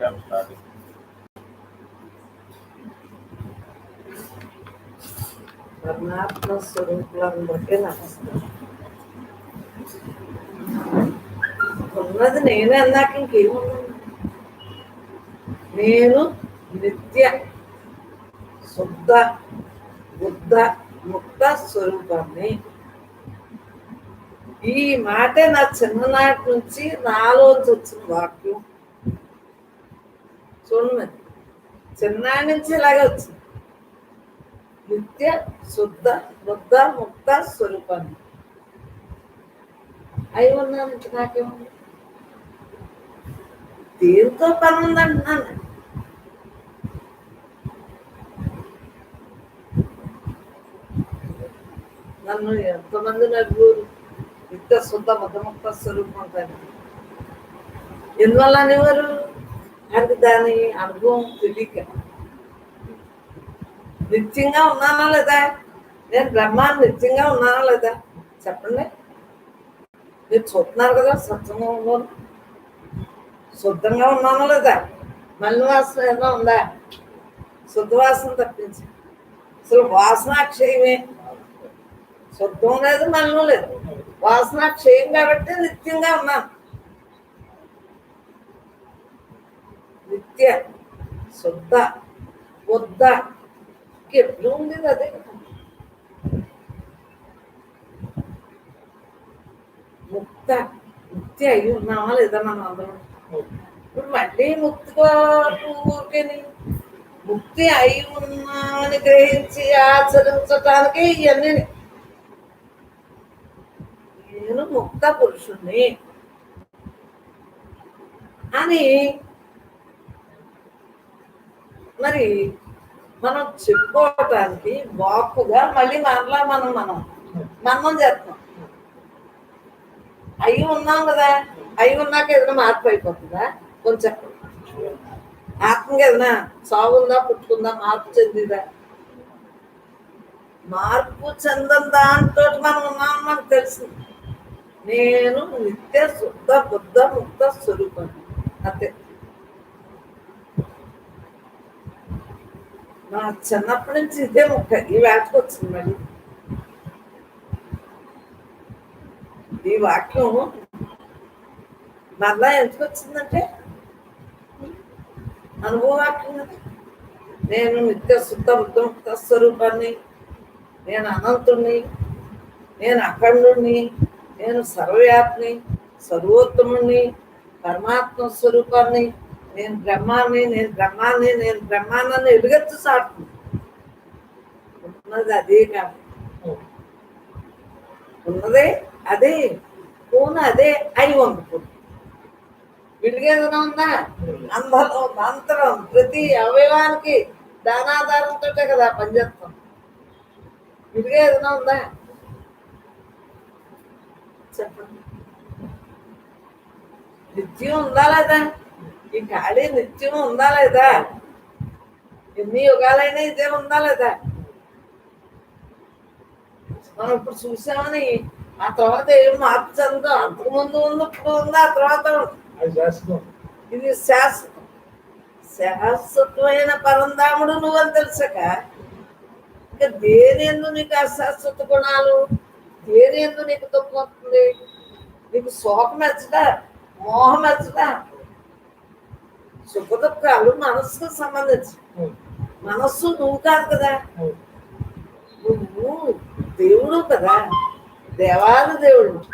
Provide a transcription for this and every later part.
Time starting పరమాత్మ నమస్కారం ఉన్నది నేనే అన్నాక ఇంకేముంది? నేను నిత్య శుద్ధ బుద్ధ ముక్త స్వరూపాన్ని ఈ మాటే నా చిన్ననాటి నుంచి నాలోంచి వచ్చిన వాక్యం. చూడండి చిన్ననాటి నుంచి ఇలాగే వచ్చింది. నిత్య శుద్ధ బుద్ధ ముక్త స్వరూపాన్ని. అయి ఉన్నాను నాకేముంది దేంతో పని ఉందంటున్నాను? నన్ను ఎంతమంది నలుగురు నిత్య శుద్ధ బుద్ధముక్త స్వరూపం కానీ ఎందువల్ల అనేవారు? అది దాని అనుభవం తెలియక. నిత్యంగా ఉన్నానా లేదా? నేను బ్రహ్మాన్ని నిత్యంగా ఉన్నానా లేదా? చెప్పండి. మీరు చూస్తున్నారు కదా సత్సంగంలో. శుద్ధంగా ఉన్నానా లేదా? మళ్ళీ వాసన ఏదో ఉందా? శుద్ధ వాసన తప్పించి. అసలు వాసన క్షయమే శుద్ధం లేదు మళ్ళీ లేదు. వాసన క్షయం కాబట్టి నిత్యంగా ఉన్నాను. నిత్య శుద్ధ బుద్ధ ఎట్లు ఉంది అదే ముక్త ముక్తి అయి ఉన్నామా లేదా మనం అందరం ఇప్పుడు మళ్ళీ ముక్తిగా ఊరికేని ముక్తి అయి ఉన్నామని గ్రహించి ఆచరించటానికి ఇవన్నీ నేను ముక్త పురుషుణ్ణి అని మరి మనం చెప్పుకోవటానికి వాక్కుగా మళ్ళీ మరలా మనం మనం మనం చేస్తున్నాం అయి ఉన్నాం కదా అయి ఉన్నాక ఏదైనా మార్పు అయిపోతుందా? కొంచెం ఆత్మకి ఏదైనా సాగుందా ఉందా పుట్టుకుందా మార్పు చెందిదా? మార్పు చెందని దాంతో మనం ఉన్నామని మనకు తెలుసు. నేను నిత్య శుద్ధ బుద్ధ ముక్త స్వరూపం. అంతే. నా చిన్నప్పటి నుంచి ఇదే ముక్క ఈ వేటకు వచ్చింది మళ్ళీ ఈ వాక్యం మరలా ఎందుకు వచ్చిందంటే అనుభవ వాక్యం కదా నేను నిత్య శుద్ధ బుద్ధ ముక్త స్వరూపాన్ని నేను అనంతుణ్ణి నేను అఖండుణ్ణి నేను సర్వవ్యాప్ని సర్వోత్తముణ్ణి పరమాత్మ స్వరూపాన్ని నేను బ్రహ్మాన్ని నేను బ్రహ్మాన్ని నేను బ్రహ్మాన్ని ఎలుగెత్తు సాటుతుంది ఉన్నది అదే కాదు ఉన్నదే అదే పూన అదే అయి వండుతుంది విడిగా ఏదైనా ఉందా అందరం ఉంది, అంతరం ఉంది. ప్రతి అవయవానికి దానాధారంతో కదా పనిచేస్తాం విడిగా ఏదైనా ఉందా చెప్పండి నిత్యం ఉందా లేదా ఈ ఖాళీ నిత్యం ఉందా లేదా ఎన్ని యుగాలైనా ఇదే ఉందా లేదా మనం ఇప్పుడు చూసామని ఆ తర్వాత ఏం మార్పు చెందో అంతకుముందు ఉంది ఇప్పుడు ఉంది ఆ తర్వాత ఇది శాశ్వతం శాశ్వతమైన పరంధాముడు నువ్వని తెలుసక ఇంకా దేని ఎందు నీకు అశాశ్వత గుణాలు దేని ఎందు నీకు దుఃఖం వస్తుంది నీకు శోకం మెచ్చడా మోహం మెచ్చడా దుఃఖాలు మనస్సుకు సంబంధించి. మనస్సు నువ్వు కాదు కదా. నువ్వు దేవుడు కదా. దేవాది దేవుడు.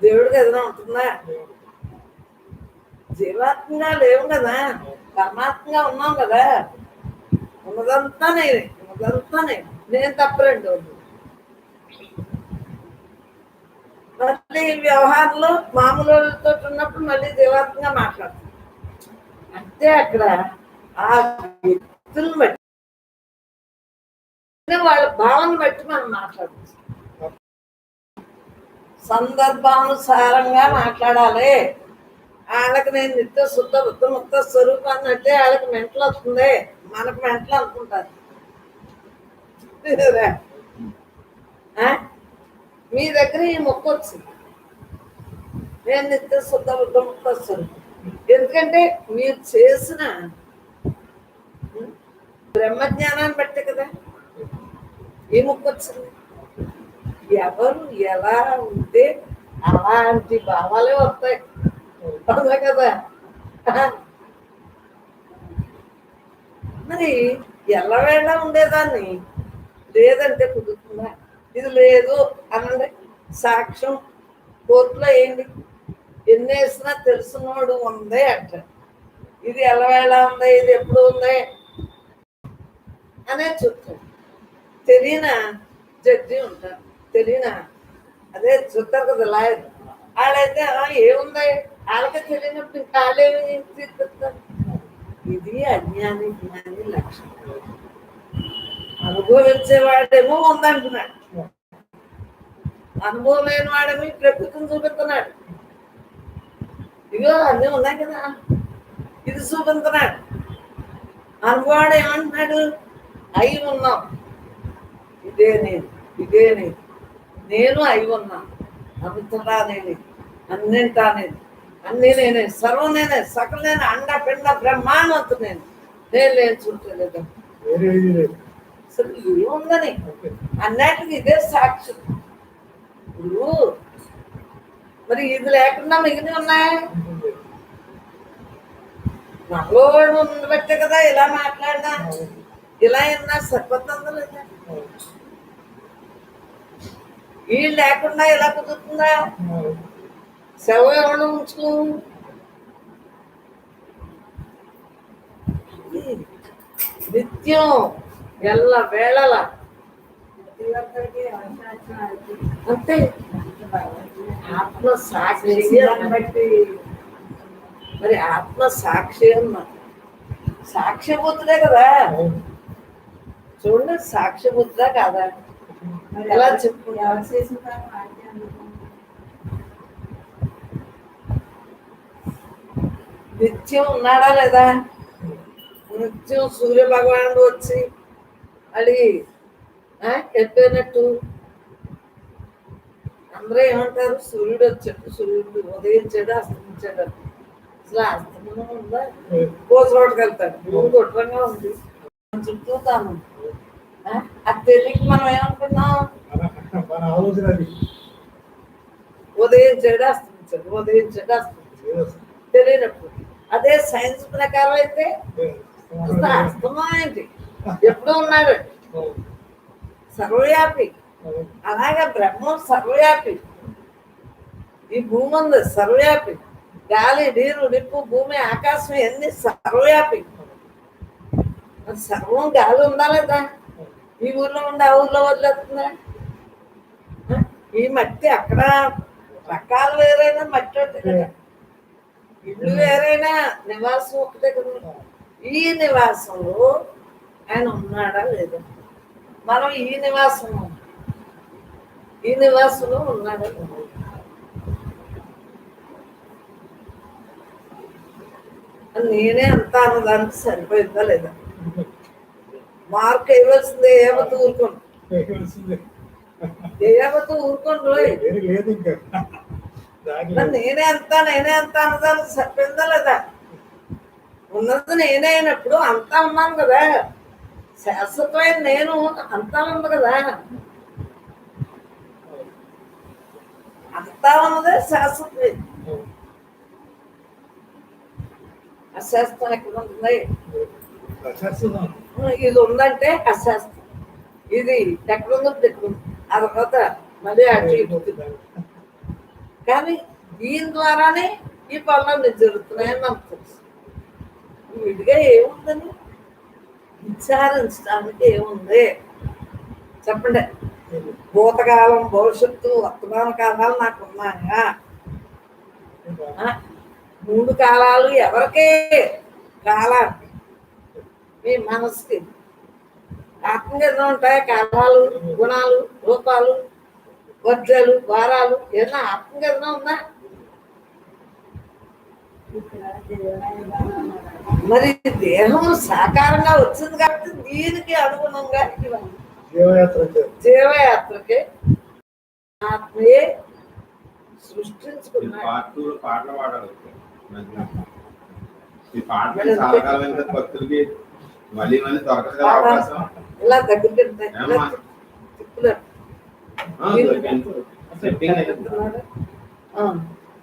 దేవుడికి ఏదైనా ఉంటుందా? జీవాత్మగా లేవు కదా. పరమాత్మగా ఉన్నాం కదా. ఉన్నదంతా నేనే. ఉన్నదంతా నేను. నేను తప్పలేండి మళ్ళీ వ్యవహారంలో మామూలు వాళ్ళతో ఉన్నప్పుడు మళ్ళీ దేవాత్మగా మాట్లాడతాం. అంటే అక్కడ ఆ వ్యక్తులను బట్టి వాళ్ళ భావన బట్టి మనం మాట్లాడచ్చు సందర్భానుసారంగా మాట్లాడాలి. వాళ్ళకి నేను నిత్య శుద్ధ బుద్ధ ముక్త స్వరూపాన్ని అంటే వాళ్ళకి మెంటలు వస్తుంది. మనకు మెంటలు అనుకుంటారు. మీ దగ్గర ఈ మొక్క వచ్చింది. నేను నిత్య శుద్ధ బుద్ధముక్త స్వరూపం ఎందుకంటే మీరు చేసిన బ్రహ్మజ్ఞానాన్ని బట్టి కదా ఏ మొక్క వచ్చింది. ఎవరు ఎలా ఉంటే అలాంటి భావాలే వస్తాయి. అవునా కదా? మరి ఎలా వెళ్ళా ఉండేదాన్ని? లేదంటే కుదురుతుందా? ఇది లేదు అనండి సాక్ష్యం కోర్టులో ఏంటి? ఎన్ని వేసినా తెలుసునోడు ఉంది అంట ఇది ఎలా ఉంది? ఇది ఎప్పుడు ఉంది? అనే చెప్తాడు తెలియన జడ్జి ఉంటారు తెలియన? అదే చూస్తారు కదా లాయర్. వాళ్ళైతే ఏముంది? వాళ్ళకి తెలియనప్పుడు ఇంకా వాళ్ళేమి తీర్పిస్తారు? ఇది అజ్ఞాని జ్ఞాని లక్షణం అనుభవించేవాడేమో ఉందంటున్నాడు. అనుభవం లేని వాడేమో ఈ ప్రకృతిని చూపిస్తున్నాడు. ఇగో అన్నీ ఉన్నాయి కదా. ఇది చూపిస్తున్నాడు. అనుభవాడు ఏమంటున్నాడు? అయి ఉన్నాం. ఇదే నేను ఇదే నేను. నేను అయి ఉన్నా. అంతటా నేనే అన్నింటా నేను అన్నీ నేనే సర్వం నేనే సకల నేనే అండ పిండ బ్రహ్మాండంతో నేను. నేను లేని చూడలేదు లేదు. అసలు ఏముందని? అన్నట్టుగా ఇదే సాక్షి ఇప్పుడు మరి ఇది లేకుండా మిగిలి ఉన్నాయి? ఉంటుంది. మనలో ఉండబట్టే కదా ఇలా మాట్లాడినా ఇలా అయినా సరిపోతుందా వీళ్ళు లేకుండా ఇలా కుదురుతుందా? సెలవు ఎవరు ఉంచుకో. నిత్యం ఎల్ల వేళల అంతే ఆత్మ సాక్షి బట్టి మరి ఆత్మ సాక్షి అన్నమాట సాక్ష్యబుద్ధుడే కదా. చూడండి సాక్ష్యబుద్ధుడా కాదా? ఎలా చెప్పు నిత్యం ఉన్నాడా లేదా? నిత్యం సూర్య భగవానుడు వచ్చి అది చెప్పినట్టు. అందరూ ఏమంటారు? సూర్యుడు వచ్చాడు సూర్యుడు ఉదయించాడు అస్తమించాడు. అసలు అస్తమనం ఉందా? కోసరోడ్కి వెళ్తాడు. భూమి గుట్రంగా ఉంది. చుట్టూ తాను. అది తెలియక మనం ఏమనుకున్నాం ఉదయించాడు అస్తమించాడు ఉదయించాడు అస్తమించాడు. తెలియనప్పుడు. అదే సైన్స్ ప్రకారం అయితే. అస్తమం ఏంటి? ఎప్పుడూ ఉన్నాడు. సర్వవ్యాపి. అలాగే బ్రహ్మం సర్వవ్యాపి. ఈ భూమి ఉంది సర్వవ్యాపి. గాలి నీరు నిప్పు భూమి ఆకాశం ఎన్ని సర్వవ్యాపి. సర్వం గాలి ఉందా లేదా? ఈ ఊర్లో ఉండి ఆ ఊర్లో వదిలేస్తుందా? ఈ మట్టి అక్కడ రకాలు వేరైనా మట్టి ఒకటి కదా. ఇల్లు వేరైనా నివాసం ఒకటే కదా. ఈ నివాసంలో ఆయన ఉన్నాడా లేదా? మనం ఈ నివాసం ఈ నివాసంలో ఉన్నాడా? నేనే అంత అన్నదానికి సరిపోయిందా లేదా? మార్క్ వేయవలసిందే ఏమతో ఊరుకోండి. ఏమతో ఊరుకోండి లేదు ఇంకా. నేనే అంత నేనే అంత అన్నదానికి సరిపోయిందా లేదా? ఉన్నది నేనే అయినప్పుడు అంతా ఉన్నాను కదా. శాశ్వతమైన నేను అంతా ఉంది కదా. అంతా ఉన్నదే శాశ్వతమైన అశాస్త్రం ఎక్కడ ఉంటుంది ఇది ఉందంటే అశాస్త్రం ఇది ఎక్కడ ఉందో ఎక్కడ ఉంది ఆ తర్వాత మళ్ళీ అటు. కానీ దీని ద్వారానే ఈ పనులన్నీ జరుగుతున్నాయని మనకు తెలుసు విడిగా ఏముందని విచారించడానికి ఏముంది చెప్పండి భూతకాలం భవిష్యత్తు వర్తమాన కాలాలు నాకు ఉన్నాయా మూడు కాలాలు ఎవరికే కాలానికి మీ మనసుకి ఆత్మీయత ఉంటాయి? కాలాలు గుణాలు రూపాలు వజ్రలు వారాలు ఏదైనా ఆత్మీయత ఉందా? మరి దేహం సాకారంగా వచ్చింది కాబట్టి దీనికి అనుగుణంగా ఇవన్నీ జీవయాత్రకి. ఆత్మయే సృష్టించుకున్నాడు. మళ్ళీ మళ్ళీ దొరకదు కదా అవకాశం. ఇలా దగ్గరికి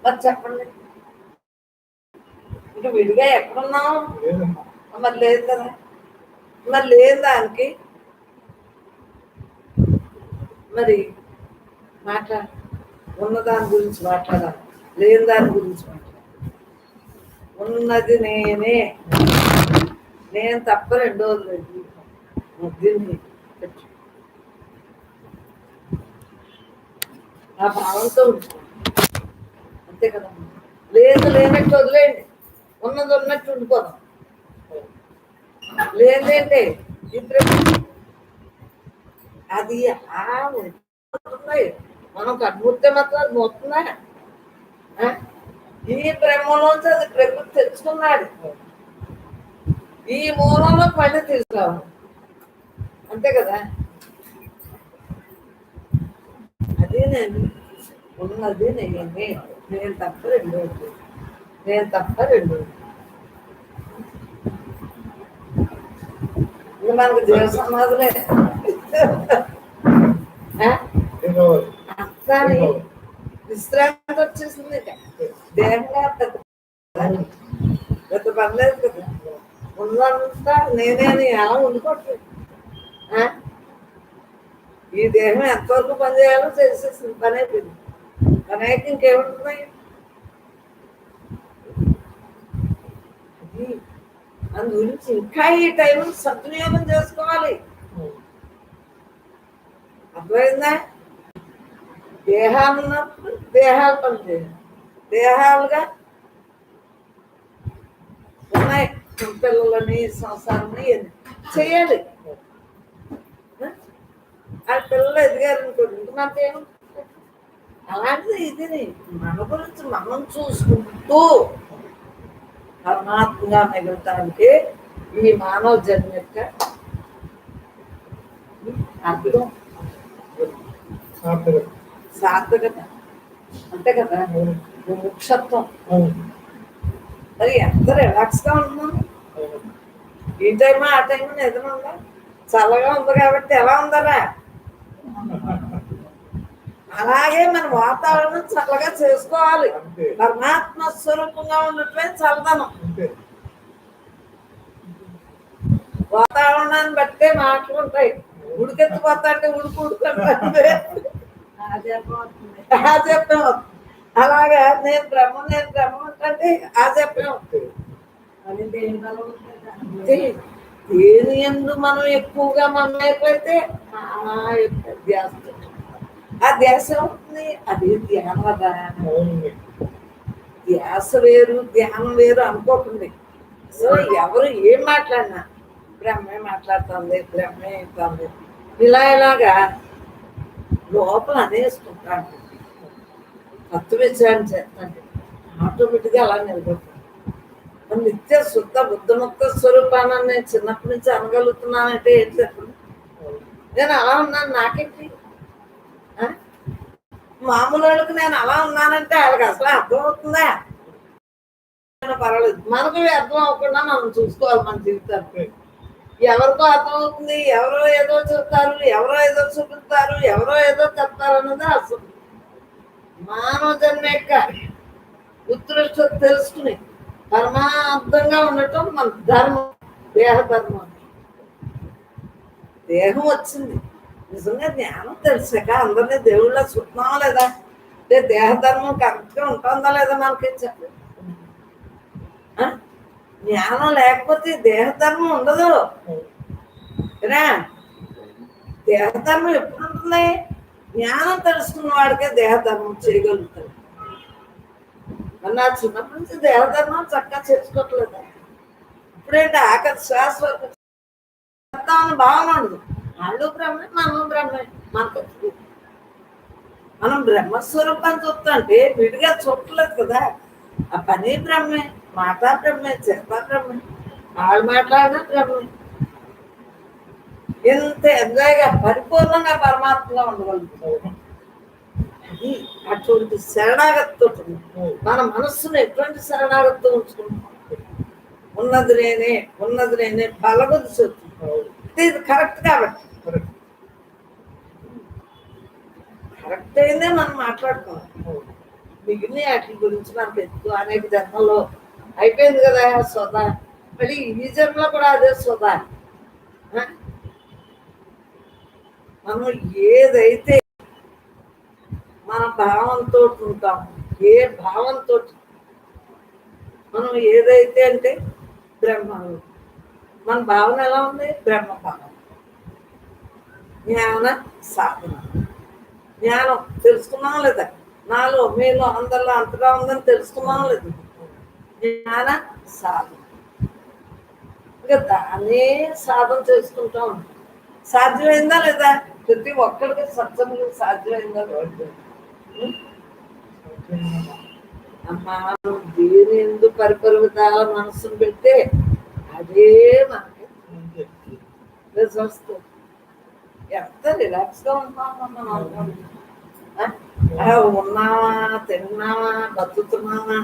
మరి చెప్పండి. ఇంకా విడిగా ఎక్కడున్నావు? మరి లేదు కదా. మరి లేదు దానికి. మరి మాట్లా ఉన్న దాని గురించి మాట్లాడాలి. లేని దాని గురించి మాట్లాడాలి. ఉన్నది నేనే. నేను తప్ప రెండోది లేదు దీన్ని ఆ భావంతో ఉంచుకో. అంతే కదా లేదు లేనట్టు వదిలేయండి. ఉన్నది ఉన్నట్టు ఉండిపోదాం. లేదేంటే ఇప్పుడు అది అలా ఉంటుంది మనం కట్టుకుంటే మాత్రం అది మొత్తుందా ఆ? ఈ బ్రహ్మలోంచి అది ప్రకృతి తెచ్చుకున్నాడు. ఈ మూలంలో పని తీసుకురావు అంతే కదా? అదే నేను ఉన్నది నేనే నేను తప్ప రెండు. నేను తప్ప రెండు. మనకు జీవ సమాధులే. అట్లానే విశ్రాంతి వచ్చేసింది. దేహంగా పెద్ద పర్లేదు కదా. ఉన్నంతా నేనే ఎలా ఉండిపోట్లేదు ఆ? ఈ దేహం ఎంతవరకు పని చేయాలో చేసేసింది పని అయిపోయింది. పని అయితే ఇంకేముంటున్నాయి అందు గురించి ఇంకా ఈ టైం సద్వినియోగం చేసుకోవాలి. అర్థమైందా? దేహాలు ఉన్నప్పుడు దేహాలు పనిచేయాలి దేహాలుగా ఉన్నాయి. పిల్లలని సంసారాన్ని చేయాలి. ఆ? పిల్లలు ఎదిగారు అనుకోండి. మనకేం అలాంటిది ఇది మన గురించి మనం చూసుకుంటూ పరమాత్మగా మిగలటానికి ఈ మానవ జన్మ యొక్క అర్థం. సార్థకత. అంతే కదా? ముక్షత్వం. మరి ఎంత రిలాక్స్గా ఉంటున్నాం అవును. ఈ టైమా ఆ టైం నిద్ర ఉందా? చల్లగా ఉంది కాబట్టి ఎలా ఉందరా? అలాగే మన వాతావరణం చల్లగా చేసుకోవాలి. పరమాత్మ స్వరూపంగా ఉన్నట్లే చల్లదనం. వాతావరణాన్ని బట్టే మాటలు ఉంటాయి. ఉడికెత్తిపోతా అంటే ఉడుకు ఉడుకుంటే చెప్పాం అలాగా నేను బ్రహ్మ నేను బ్రహ్మ అంటే అంతే అంతే. దేని ఎందు మనం ఎక్కువగా ఆ యొక్క ధ్యాస. ఆ ధ్యాస అవుతుంది అది ధ్యానదా ధ్యాస వేరు ధ్యానం వేరు అనుకోకండి. అసలు ఎవరు ఏం మాట్లాడినా బ్రహ్మే మాట్లాడుతుంది బ్రహ్మే అవుతుంది. ఇలా ఇలాగా లోపల అనేసుకుంటాను తత్వ విచారణ చేస్తాను ఆటోమేటిక్గా అలా నిలబడుతుంది నిత్య శుద్ధ బుద్ధముక్త స్వరూపాన్ని నేను చిన్నప్పటి నుంచి అనగలుగుతున్నానంటే ఏం చెప్పండి నేను అలా ఉన్నాను నాకేంటి? మామూలు వాళ్ళకి నేను అలా ఉన్నానంటే వాళ్ళకి అసలు అర్థమవుతుందా పర్వాలేదు. మనకు అర్థం అవ్వకుండా మనం చూసుకోవాలి మన జీవితానికి. ఎవరికో అర్థమవుతుంది ఎవరో ఏదో చెప్తారు ఎవరో ఏదో చూపిస్తారు ఎవరో ఏదో చెప్తారు అన్నది అసలు మానవ జన్మ యొక్క ఉత్కృష్టత తెలుసుకుని పరమార్థంగా ఉండటం మన ధర్మం దేహ ధర్మం. దేహం వచ్చింది. నిజంగా జ్ఞానం తెలిసాక అందరినీ దేవుళ్ళ చూస్తున్నావా లేదా? దేహధర్మం దేహ ధర్మం కరెక్ట్గా ఉంటుందా లేదా మనకి చెప్పండి జ్ఞానం లేకపోతే దేహధర్మం ఉండదు. రా దేహధర్మం ఎప్పుడు ఉంటుంది జ్ఞానం తెలుసుకున్న వాడికే దేహధర్మం చేయగలుగుతాడు. మరి నా చిన్నప్పటి నుంచి దేహధర్మం చక్కగా చేసుకోవట్లేదు? ఇప్పుడేంటి ఆఖరి శ్వాస వరకు చెప్తామని భావన ఉండదు వాళ్ళు బ్రహ్మే మనం బ్రహ్మే. మనకు మనం బ్రహ్మస్వరూపాన్ని చూస్తుంటే విడిగా చూడలేదు కదా. ఆ పని బ్రహ్మే. మాట బ్రహ్మే చేత బ్రహ్మే వాళ్ళు మాట్లాడినా బ్రహ్మే ఎంత ఎంజాయ్గా పరిపూర్ణంగా పరమాత్మలో ఉండగలుగుతాం అవును. అటువంటి శరణాగతితో మన మనస్సును ఎటువంటి శరణాగతితో ఉంచుకుంటాం ఉన్నది నేనే ఉన్నది నేనే బలగొద్దు చెప్తుంది ఇది కరెక్ట్ కాబట్టి. కరెక్ట్ అయిందే మనం మాట్లాడుకోవాలి. మిగిలిన వాటి గురించి మనకు ఎక్కువ అనేక జన్మలో అయిపోయింది కదా సోదా మళ్ళీ ఈ జన్మలో కూడా అదే సోదా మనం ఏదైతే మన భావంతో ఉంటాం ఏ భావంతో మనం ఏదైతే అంటే బ్రహ్మ మన భావన ఎలా ఉంది? బ్రహ్మ భావం జ్ఞాన సాధన. జ్ఞానం తెలుసుకున్నాం లేదా? నాలో మీలో అందరిలో అంతగా ఉందని తెలుసుకున్నాం లేదు? జ్ఞాన సాధన. ఇంకా దాన్నే సాధన చేసుకుంటాం సాధ్యమైందా లేదా? ప్రతి ఒక్కరికి సత్సంగం సాధ్యమైందా లేదు ఉం? అమ్మా దేని ఎందు పరిపరిమితాల మనసును పెడితే అదే మనకి రిజల్ట్స్. ఎంత రిలాక్స్గా ఉంటున్నామా మనం ఉన్నావా తిన్నావా బతుకుతున్నావా?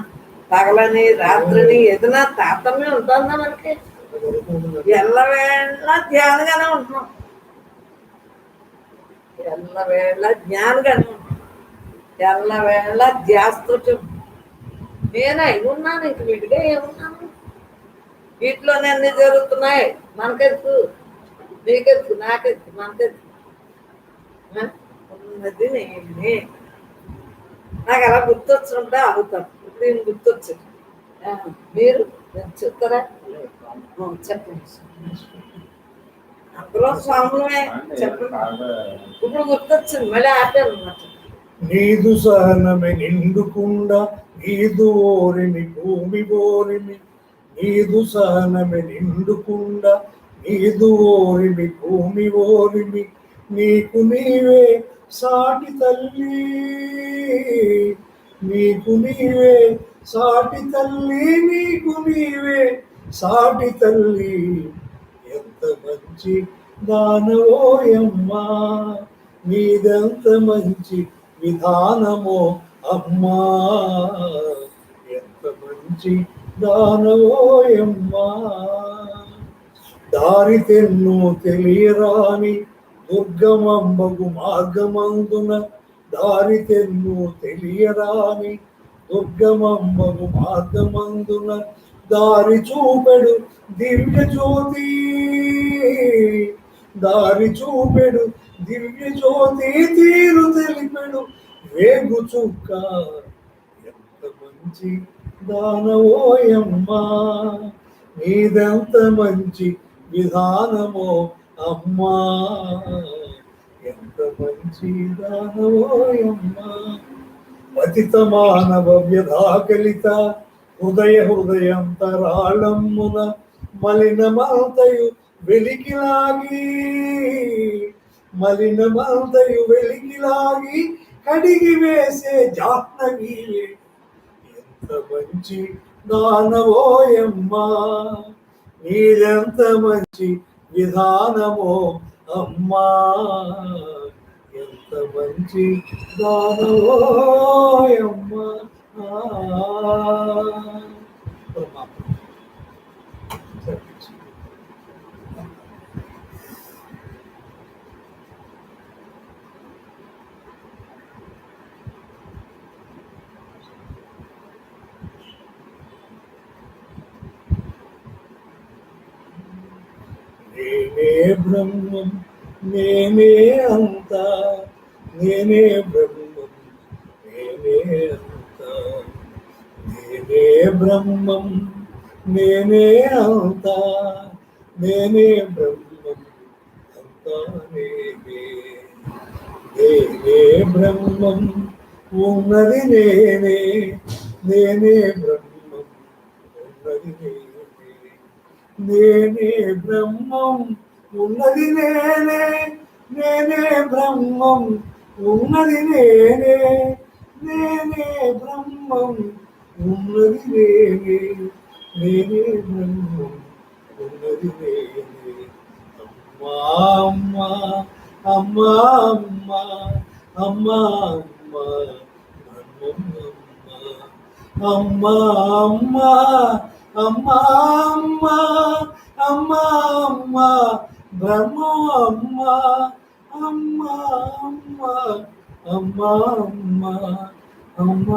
పగలని రాత్రిని ఏదైనా తాతమ్యం ఉంటుందా మనకి? ఎల్లవేళ ధ్యానంగానే ఉంటున్నాం. ఎల్లవేళ జ్ఞానంగానే ఉంటున్నాం. ఎల్లవేళ ధ్యాసతో. నేను అయి ఉన్నాను ఇంక వీటిగా ఏమున్నాను వీటిలోనే అన్ని జరుగుతున్నాయి. మనకెత్తు నీకెత్తు నాకెత్తు మనకెత్తు ఉన్నది నేనే. నాకు అలా గుర్తొచ్చినప్పుడే ఆగుతాను. ఇప్పుడు నేను గుర్తొచ్చింది ఆ, మీరు? చెప్తారా? చెప్పండి. అందులో స్వాములమే చెప్పండి. ఇప్పుడు గుర్తొచ్చింది మళ్ళీ ఆపాను అన్నమాట. నీదు సహనమే నిండుకుండా నీదు ఓరిమి భూమి ఓరిమి. నీదు సహనమే నిండుకుండా నీదు ఓరిమి భూమి ఓరిమి. నీకు నీవే సాటి తల్లి నీకు నీవే. సాటి తల్లి నీకు నీవే. సాటి తల్లి ఎంత మంచి దానవోయమ్మా నీదెంత మంచి విధానమో అమ్మా. ఎంత మంచి దానవోయమ్మా దారి తెన్ను తెలియరాని దుర్గమంబగు మార్గమందున దారి తెన్ను తెలియరాని దుర్గమంబగు మార్గమందున దారి చూపెడు దివ్య జ్యోతి. దారి చూపెడు దివ్య జ్యోతి తీరు తెలిపెడు వేగు చుక్క. ఎంత మంచి దానవోయమ్మా నీదెంత మంచి విధానమో అమ్మా ఎంత మంచి దానవోయమ్మా పతిత మానవ వ్యధాకలిత హృదయ హృదయంతరాళమ్మున మలినమంతయు వెలికిలాగి మలినమంతయు వెలికిలాగి కడిగి వేసే జాహ్నవీవే ఎంత మంచి దానవోయమ్మా నీదెంత మంచి విధానమో అమ్మా ఎంత మంచి దానవోయమ్మా ఆ. నేనే బ్రహ్మం నేనే అంత నేనే బ్రహ్మం నేనే అంత నేనే బ్రహ్మం నేనే అంత నేనే బ్రహ్మం అంతా నేనే నేనే బ్రహ్మం ఉన్నది నేనే నేనే బ్రహ్మం ఉన్నది నేనే నేనే బ్రహ్మం ఉన్నది నేనే నేనే బ్రహ్మం ఉన్నది నేనే నేనే బ్రహ్మం ఉన్నది నేనే నేనే బ్రహ్మం ఉన్నది నేనే అమ్మా అమ్మా అమ్మా అమ్మా అమ్మా అమ్మ అమ్మ అమ్మ అమ్మ అమ్మ అమ్మ బ్రహ్మ అమ్మ అమ్మ అమ్మ అమ్మ అమ్మ అమ్మ అమ్మ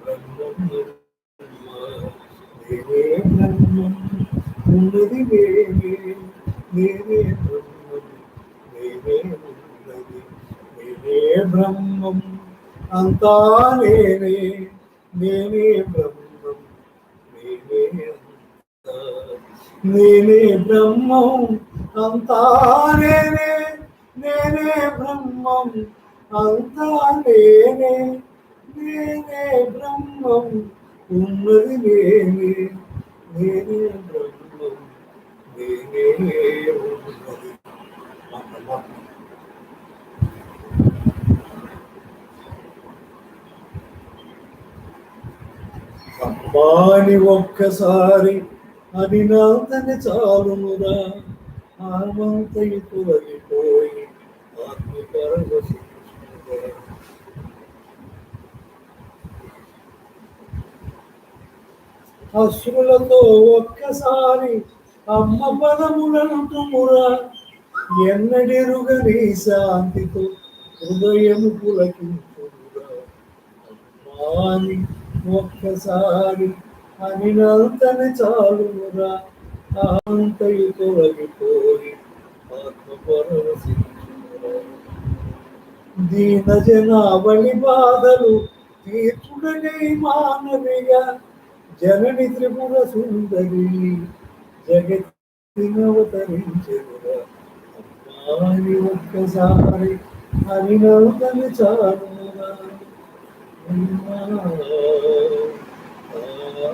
బ్రహ్మ నేనే బ్రహ్మం ఉన్నది నేనే నేనే బ్రహ్మం నేనే ఉన్నది నేనే బ్రహ్మం అంతా నేనే నేనే బ్రహ్మం నేనే అంతా నేనే బ్రహ్మం అంతా నేనే నేనే బ్రహ్మం అంతా నేనే నేనే బ్రహ్మం ఉన్నది నేనే నేనే బ్రహ్మం నేనే ఉన్నది. అమ్మాని ఒక్కసారి అది నాతని చాలునురా ఆమంతయు తొలగిపోయి ఆత్మ పరవశించునురా. అశ్రులతో ఒక్కసారి అమ్మ పదములను పదములంటుమురా ఎన్నడెరుగని శాంతితో హృదయము పులకించురా అమ్మాని ఒక్కసారి అని నంతని చాలురా అంతయు తొలగిపోయి దీన జనావళి బాధలు తీర్చుడనే మానవిగా జనని త్రిపుర సుందరి జగత్తినవతరించెనురా అమ్మాని ఒక్కసారి అని నవ్వుతని చాలురా అమ్మా,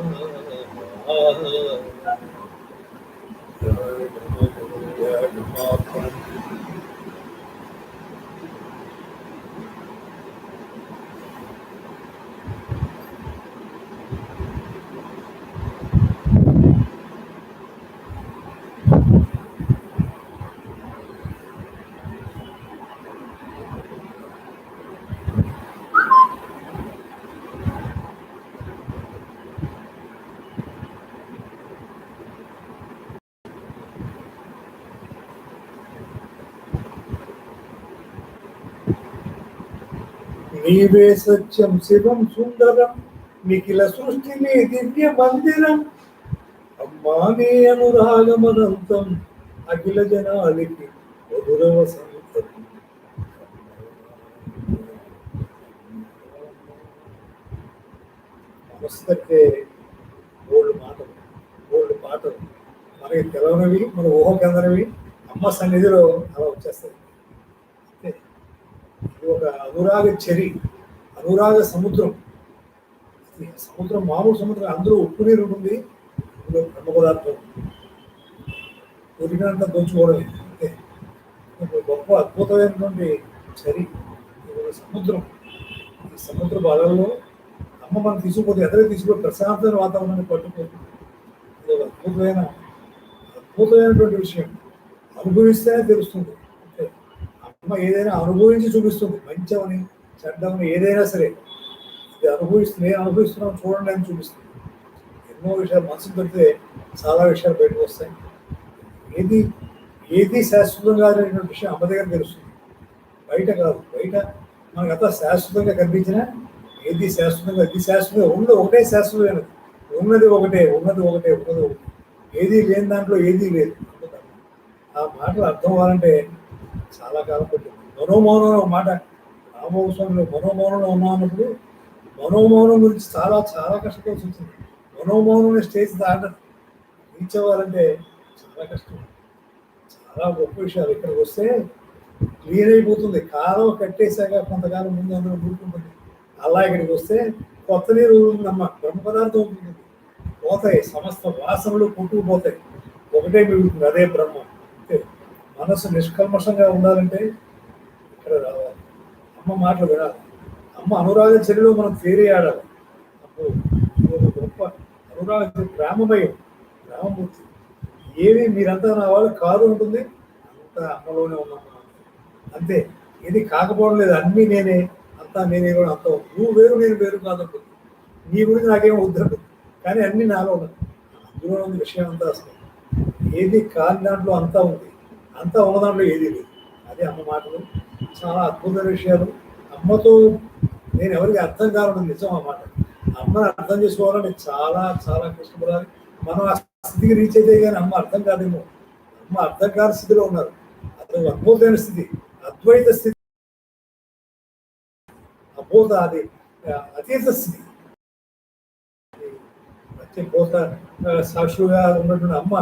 ఆ, నీవే సత్యం శివం సుందరం నిఖిల సృష్టిని దివ్య మందిరం. అమ్మా నీ అనురాగమనంతం అఖిల జనాలికి మధురవ సంతం నమస్తే బోల్డ్ మాటలు బోల్డ్ పాటలు. మనకి తెలవనవి మన ఊహకందనివి అమ్మ సన్నిధిలో అలా వచ్చేస్తాయి అంతే ఇది ఒక అనురాగ చెరి అనురాగ సముద్రం. సముద్రం మామూలు సముద్రం అందరూ ఉప్పు నీరు ఉంటుంది అందులో బ్రహ్మ పదార్థం ఉరికినంత దోచుకోవడం అంతే గొప్ప అద్భుతమైనటువంటి చరి ఇది ఒక సముద్రం. ఈ సముద్ర బాధల్లో అమ్మ మనం తీసుకుపోతే ఎదురు తీసుకుపోతే ప్రశాంతమైన వాతావరణాన్ని పట్టుకుంటుంది ఇది ఒక అద్భుతమైన అద్భుతమైనటువంటి విషయం. అనుభవిస్తేనే తెలుస్తుంది. అమ్మ ఏదైనా అనుభవించి చూపిస్తుంది. మంచమని చెడ్డమని ఏదైనా సరే. ఇది అనుభవిస్తుంది నేను అనుభవిస్తున్నాను చూడండి అని చూపిస్తుంది. ఎన్నో విషయాలు మనసు పెడితే చాలా విషయాలు బయటకు వస్తాయి. ఏది ఏది శాశ్వతం కాదనేటువంటి విషయం అమ్మ దగ్గర తెలుస్తుంది. బయట కాదు. బయట మనకు అంతా శాశ్వతంగా కనిపించినా ఏది శాశ్వతంగా ఇది శాశ్వతంగా ఉన్నది ఒకటే శాశ్వతమైనది. ఉన్నది ఒకటే ఉన్నది ఒకటే ఉన్నది ఒకటే. ఏది లేని దాంట్లో ఏదీ లేదు. ఆ మాటలు అర్థం అవ్వాలంటే చాలా కాలం పట్టింది. మనోమౌనం ఒక మాట రామోత్సవంలో మనోమౌనంలో ఉన్నాం అన్నప్పుడు మనోమౌనం గురించి చాలా చాలా కష్టపడి వచ్చింది. మనోమౌనం స్టేజ్ దాటదు రీచ్ అవ్వాలంటే చాలా కష్టం. చాలా గొప్ప విషయాలు. ఇక్కడికి వస్తే క్లియర్ అయిపోతుంది. కాలం కట్టేశాక కొంతకాలం ముందు అందరూ ఊరుకుంటుంది. అలా ఇక్కడికి వస్తే కొత్త నీరు నమ్మ బ్రహ్మ పదార్థం ఉంటుంది. పోతాయి. సమస్త వాసనలు కొట్టుకుపోతాయి. ఒకటే మిగులుతుంది. అదే బ్రహ్మ. మనసు నిష్కల్మషంగా ఉండాలంటే ఇక్కడ రావాలి అమ్మ మాటలు వినాలి. అమ్మ అనురాగ చర్యలో మనం తేరి ఆడాలి. అప్పుడు గొప్ప అనురాగ చర్య, ప్రేమమయం ప్రేమమూర్తి ఏమి మీరంతా నా వాళ్ళు కాదు ఉంటుంది? అంతా అమ్మలోనే ఉన్నాం అంతే ఏది కాకపోవడం లేదు. అన్నీ నేనే అంతా నేనే కూడా అంత నువ్వు వేరు నేను వేరు కాదంటుంది నీ గురించి నాకేం వద్దంటుంది కానీ అన్నీ నాలో ఉన్నాయి. అందులో ఉంది విషయం అంతా అసలు. ఏది కాని దాంట్లో అంతా ఉంది. అంతా ఉన్నదాంట్లో ఏది లేదు. అదే అమ్మ మాటలు. చాలా అద్భుతమైన విషయాలు. అమ్మతో నేను ఎవరికి అర్థం కావడం నిజం అన్నమాట అమ్మని అర్థం చేసుకోవాలని చాలా చాలా కష్టపడాలి. మనం ఆ స్థితికి రీచ్ అయితే కానీ అమ్మ అర్థం కాదేమో. అమ్మ అర్థం కాని స్థితిలో ఉన్నారు. అది అద్భుతమైన స్థితి. అద్వైత స్థితి. అద్భుత అది అతీత స్థితి. ప్రత్యేకత సాక్షులుగా ఉన్నటువంటి అమ్మ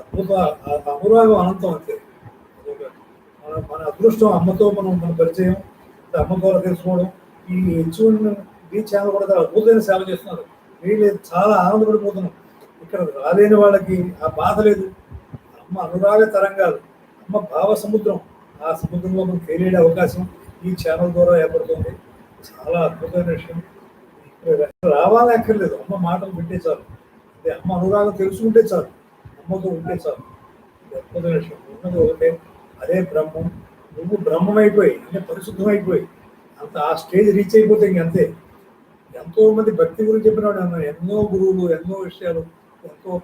అద్భుత ఆ అనురాగం అనంతం అంతే. మన అదృష్టం అమ్మతో మనం మన పరిచయం అమ్మ ద్వారా తెలుసుకోవడం ఈ హెచ్చువన్ ఈ ఛానల్ కూడా చాలా అద్భుతమైన సేవ చేస్తున్నారు. వీళ్ళు చాలా ఆనందపడిపోతున్నాం ఇక్కడ రాలేని వాళ్ళకి ఆ బాధ లేదు. అమ్మ అనురాగ తరంగాలు అమ్మ భావ సముద్రం ఆ సముద్రంలో మనం తేలియడే అవకాశం ఈ ఛానల్ ద్వారా ఏర్పడుతుంది. చాలా అద్భుతమైన విషయం. ఇక్కడ రావాలని అక్కర్లేదు అమ్మ మాటలు వింటే చాలు. అదే అమ్మ అనురాగం తెలుసుకుంటే చాలు. అమ్మతో ఉంటే చాలు. అద్భుతమైన విషయం. ఉన్నది ఒకటే. అదే బ్రహ్మం నువ్వు బ్రహ్మమైపోయి అంటే పరిశుద్ధమైపోయి అంత ఆ స్టేజ్ రీచ్ అయిపోతే ఇంకంతే ఎంతో మంది భక్తి గురించి చెప్పినవాడు అన్న అన్నారు ఎన్నో గురువులు ఎన్నో విషయాలు ఎంతో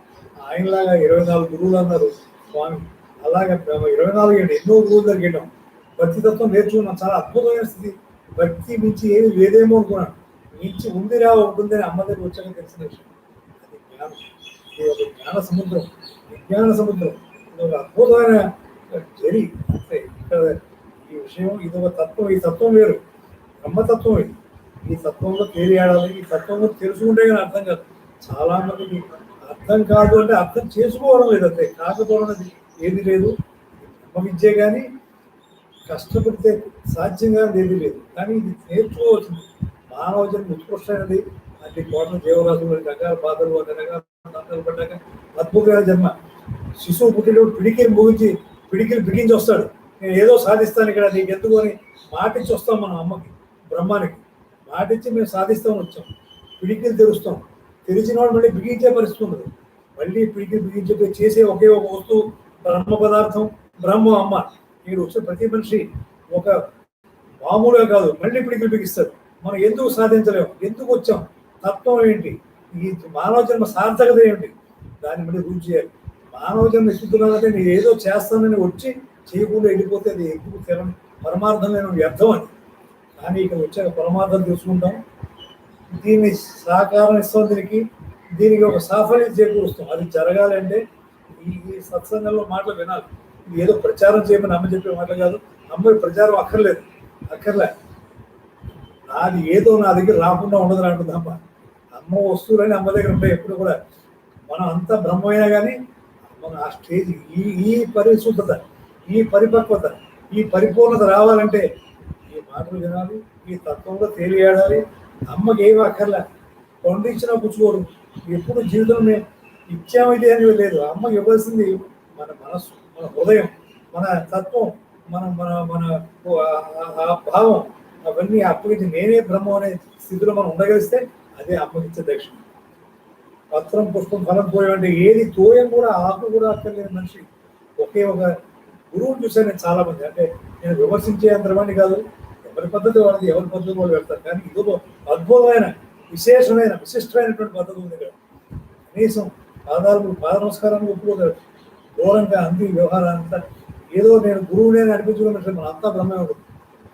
ఆయనలాగా ఇరవై నాలుగు గురువులు అన్నారు. స్వామి అలాగే ఇరవై నాలుగు ఏంటి ఎన్నో గురువులు దగ్గర భక్తి తత్వం నేర్చుకున్నాం. చాలా అద్భుతమైన స్థితి. భక్తి మించి ఏమి లేదేమో అనుకున్నాను. మించి ఉందిరా అని అమ్మ దగ్గర వచ్చాక తెలిసిన విషయం. అది జ్ఞానం. ఇది ఒక జ్ఞాన సముద్రం. విజ్ఞాన సముద్రం. ఇది ఒక అద్భుతమైన జరి ఇక్కడ ఈ విషయం ఇది ఒక తత్వం ఈ తత్వం వేరు. బ్రహ్మతత్వం ఇది. ఈ తత్వంలో తేలియాడాలి ఈ తత్వంలో తెలుసుకుంటే కానీ అర్థం కాదు. చాలా మందికి అర్థం కాదు అంటే అర్థం చేసుకోవడం లేదు అంతే. కాకపోవడం అనేది ఏది లేదు. బ్రహ్మ విద్య కానీ కష్టపడితే సాధ్యంగా ఏది లేదు. కానీ ఇది నేర్చుకోవచ్చు మానవ జన్మ ఉత్కృష్టమైనది. అన్ని కోట్ల జీవరాశులు రకాల బాధలు అన్ని రకాల పడ్డాక అద్భుతమైన జన్మ. శిశువు పుట్టినప్పుడు పిడికి ముగించి పిడికిలు బిగించి వస్తాడు. నేను ఏదో సాధిస్తాను ఇక్కడ నీకు ఎందుకు అని మాటిచ్చి వస్తాం మనం అమ్మకి బ్రహ్మానికి. మాటిచ్చి మేము సాధిస్తామని వచ్చాం. పిడికిలు తెరుస్తాం. తెరిచిన వాడు మళ్ళీ బిగించే పరిస్థితి ఉండదు. మళ్ళీ పిడికిలు బిగించే చేసే ఒకే ఒక వస్తువు బ్రహ్మ పదార్థం బ్రహ్మ అమ్మ. మీరు వచ్చిన ప్రతి మనిషి ఒక మామూలుగా కాదు మళ్ళీ పిడికిలు బిగిస్తారు మనం ఎందుకు సాధించలేము ఎందుకు వచ్చాం? తత్వం ఏంటి? ఈ మానవ జన్మ సార్థకత ఏంటి? దాన్ని మళ్ళీ రుచి చేయాలి. మానవ జన్మ నేను ఏదో చేస్తానని వచ్చి చేయకుండా వెళ్ళిపోతే అది ఎందుకు తెలని పరమార్థం లేని వ్యర్థం అని కానీ ఇక్కడ వచ్చాక పరమార్థం తెలుసుకుంటాం. దీన్ని సహకారం ఇస్తాం దీనికి. దీనికి ఒక సాఫల్యం చేకూరుస్తాం. అది జరగాలంటే ఈ సత్సంగంలో మాటలు వినాలి. ఇది ఏదో ప్రచారం చేయమని అమ్మ చెప్పే మాటలు కాదు. అమ్మ ప్రచారం అక్కర్లేదు. అక్కర్లే. నాది ఏదో నా దగ్గర రాకుండా ఉండదు అంటుంది అమ్మ అమ్మ వస్తువులని అమ్మ దగ్గర ఉంటాయి ఎప్పుడు కూడా. మనం అంతా బ్రహ్మైనా కానీ మన ఆ స్టేజ్ ఈ ఈ పరిశుద్ధత ఈ పరిపక్వత ఈ పరిపూర్ణత రావాలంటే ఈ మాటలు వినాలి ఈ తత్వంలో తేలియాడాలి. అమ్మకి ఏమి అక్కర్లే. పండించినా పుచ్చుకోరు ఎప్పుడు జీవితంలో మేము ఇచ్చామైతే అని లేదు. అమ్మకి ఇవ్వాల్సింది మన మనస్సు మన హృదయం మన తత్వం మన మన మన ఆ- ఆ భావం. అవన్నీ అప్పగించి నేనే బ్రహ్మం అనే స్థితిలో మనం ఉండగలిస్తే అదే అప్పగించే దక్షిణ. పత్రం పుష్పం ఫలం తోయం అంటే ఏది తోయం కూడా ఆకు కూడా అక్కర్లేదు మనిషి. ఒకే ఒక గురువుని చూసాను నేను చాలా మంది అంటే నేను విమర్శించే అంతరమని కాదు ఎవరి పద్ధతి వాళ్ళది ఎవరి పద్ధతి వాళ్ళు పెడతారు. కానీ ఇది ఒక అద్భుతమైన విశేషమైన విశిష్టమైనటువంటి పద్ధతి ఉంది ఇక్కడ. కనీసం పాదాలు పాద నమస్కారాన్ని ఒప్పుకోగలరు. దూరంగా అంది వ్యవహారం అంతా ఏదో నేను గురువునే నడిపించుకున్నట్టు మన అంతా బ్రహ్మే ఉంటుంది.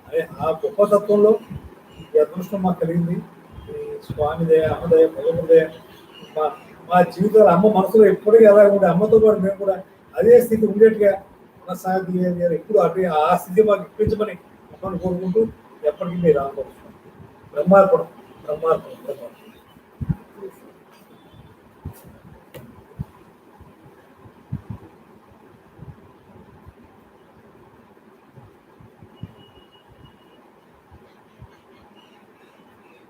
అదే ఆ గొప్ప తత్వంలో ఈ అదృష్టం మాకు కలిగింది. ఈ స్వామి దయ అమ్మదయ భగవంతుదయ మా మా జీవితాలు అమ్మ మనసులో ఎప్పటికీ ఎలా ఉండే. అమ్మతో పాటు మేము కూడా అదే స్థితి ఉండేట్టుగా కొనసాగి ఎప్పుడు అటు ఆ స్థితి మాకు ఇప్పించమని అమ్మను కోరుకుంటూ ఎప్పటికీ మీరు ఆనుకోవచ్చు బ్రహ్మార్పణం బ్రహ్మార్పణం బ్రహ్మార్పణం.